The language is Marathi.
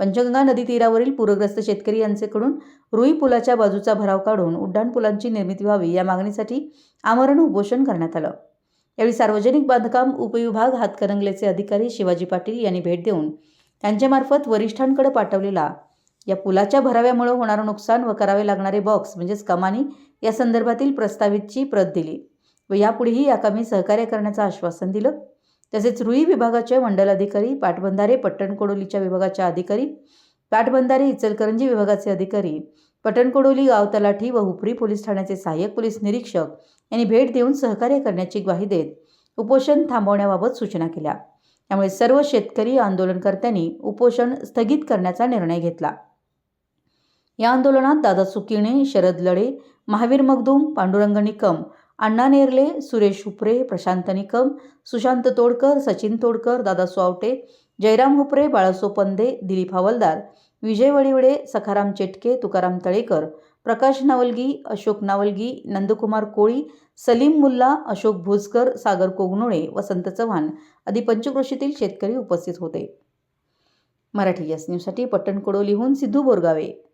पंचगंगा नदी तीरावरील पूरग्रस्त शेतकरी यांचेकडून रुई पुलाच्या बाजूचा भराव काढून उड्डाण पुलांची निर्मिती व्हावी या मागणीसाठी आमरण उपोषण करण्यात आलं. यावेळी सार्वजनिक बांधकाम उपविभाग हातकणंगलेचे अधिकारी शिवाजी पाटील यांनी भेट देऊन त्यांच्यामार्फत वरिष्ठांकडे पाठवलेला या पुलाच्या भराव्यामुळे होणारं नुकसान व करावे लागणारे बॉक्स म्हणजेच कमानी या संदर्भातील प्रस्तावितची प्रत दिली व यापुढेही या कामी सहकार्य करण्याचं आश्वासन दिलं. तसेच रुई विभागाचे मंडल अधिकारी पाटबंधारे पट्टणकोडोलीच्या विभागाच्या अधिकारी पाटबंधारे इचलकरंजी विभागाचे अधिकारी पटणकोडोली गाव तलाठी व हुपरी पोलीस ठाण्याचे सहाय्यक पोलीस निरीक्षक यांनी भेट देऊन सहकार्य करण्याची ग्वाही देत उपोषण थांबवण्याबाबत सूचना केल्या. त्यामुळे सर्व शेतकरी आंदोलनकर्त्यांनी उपोषण स्थगित करण्याचा निर्णय घेतला. या आंदोलनात दादा सुकिणे शरद लढे महावीर मगदूम पांडुरंग निकम अण्णा नेरले सुरेश हुपरे प्रशांत निकम सुशांत तोडकर सचिन तोडकर दादा सुआवटे जयराम हुपरे बाळासो पंदे दिलीप हवलदार विजय वडिवडे सखाराम चेटके तुकाराम तळेकर प्रकाश नावलगी अशोक नावलगी नंदकुमार कोळी सलीम मुल्ला अशोक भोजकर सागर कोगनोळे वसंत चव्हाण आदी पंचक्रोशीतील शेतकरी उपस्थित होते. मराठी यस न्यूजसाठी पट्टणकोडोलीहून सिद्धू बोरगावे.